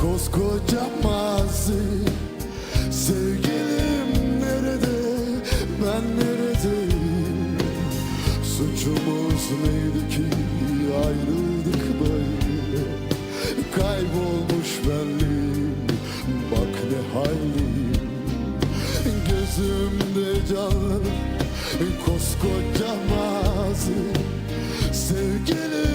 Koskoca mazi. Sevgilim nerede, ben neredeyim? Suçumuz neydi ki? Ayrıldık böyle. Kaybolmuş benliğim, bak ne haldeyim Gözümde canlanır koskoca mazi. Sevgilim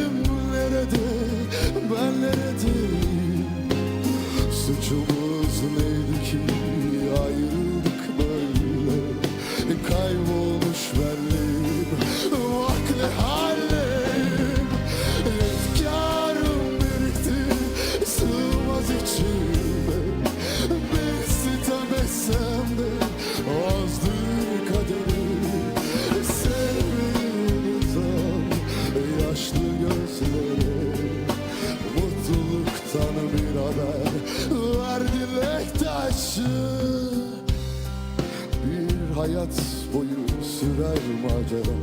taşı Bir hayat boyu sürer macera.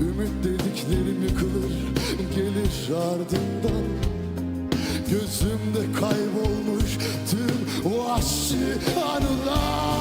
Ümit dediklerim yıkılır gelir ardından. Gözümde kaybolmuş tüm vahşi anılar